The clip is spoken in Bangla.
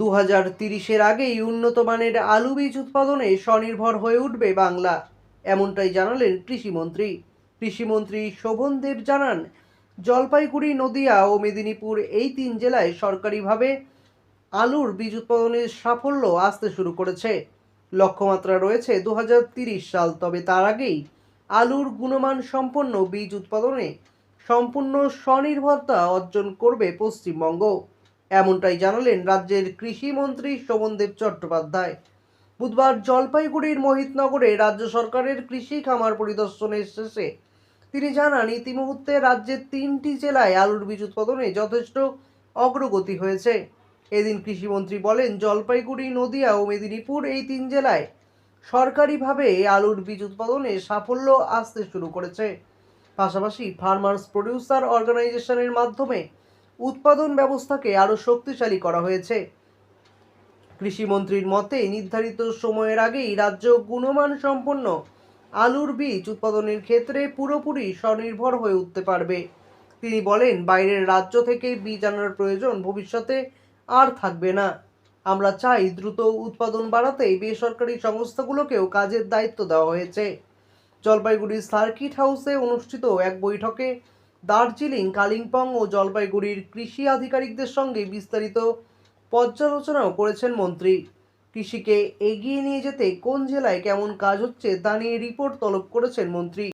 দু হাজার তিরিশের আগেই উন্নত মানের আলু বীজ উৎপাদনে স্বনির্ভর হয়ে উঠবে বাংলা। এমনটাই জানালেন কৃষিমন্ত্রী। কৃষিমন্ত্রী শোভন দেব জানান, জলপাইগুড়ি, নদিয়া ও মেদিনীপুর এই তিন জেলায় সরকারিভাবে আলুর বীজ উৎপাদনের সাফল্য আসতে শুরু করেছে। লক্ষ্যমাত্রা রয়েছে দু সাল, তবে তার আগেই আলুর গুণমান সম্পন্ন বীজ উৎপাদনে সম্পূর্ণ স্বনির্ভরতা অর্জন করবে পশ্চিমবঙ্গ। এমনটাই জানালেন রাজ্যের কৃষিমন্ত্রী শোভনদেব চট্টোপাধ্যায়। বুধবার জলপাইগুড়ির মোহিতনগরে রাজ্য সরকারের কৃষি খামার পরিদর্শনের শেষে তিনি জানান ইতিমুহূর্তে রাজ্যের তিনটি জেলায় আলুর বীজ উৎপাদনে যথেষ্ট অগ্রগতি হয়েছে। এদিন কৃষিমন্ত্রী বলেন, জলপাইগুড়ি, নদিয়া ও মেদিনীপুর এই তিন জেলায় সরকারিভাবে আলুর বীজ উৎপাদনে সাফল্য আসতে শুরু করেছে। পাশাপাশি ফার্মার্স প্রডিউসার অর্গানাইজেশনের মাধ্যমে উৎপাদন ব্যবস্থাকে আরও শক্তিশালী করা হয়েছে। কৃষিমন্ত্রীর মতে, নির্ধারিত সময়ের আগেই রাজ্য গুণমান সম্পন্ন আলুর বীজ উৎপাদনের ক্ষেত্রে পুরোপুরি স্বনির্ভর হয়ে উঠতে পারবে। তিনি বলেন, বাইরের রাজ্য থেকে বীজ আনার প্রয়োজন ভবিষ্যতে আর থাকবে না। আমরা চাই দ্রুত উৎপাদন বাড়াতে বেসরকারি সংস্থাগুলোকেও কাজের দায়িত্ব দেওয়া হয়েছে। জলপাইগুড়ির সার্কিট হাউসে অনুষ্ঠিত এক বৈঠকে দার্জিলিং, কালিম্পং ও জলপাইগুড়ির কৃষি আধিকারিকদের সঙ্গে বিস্তারিত পর্যালোচনাও করেছেন মন্ত্রী। কৃষিকে এগিয়ে নিয়ে যেতে কোন জেলায় কেমন কাজ হচ্ছে তা নিয়ে রিপোর্ট তলব করেছেন মন্ত্রী।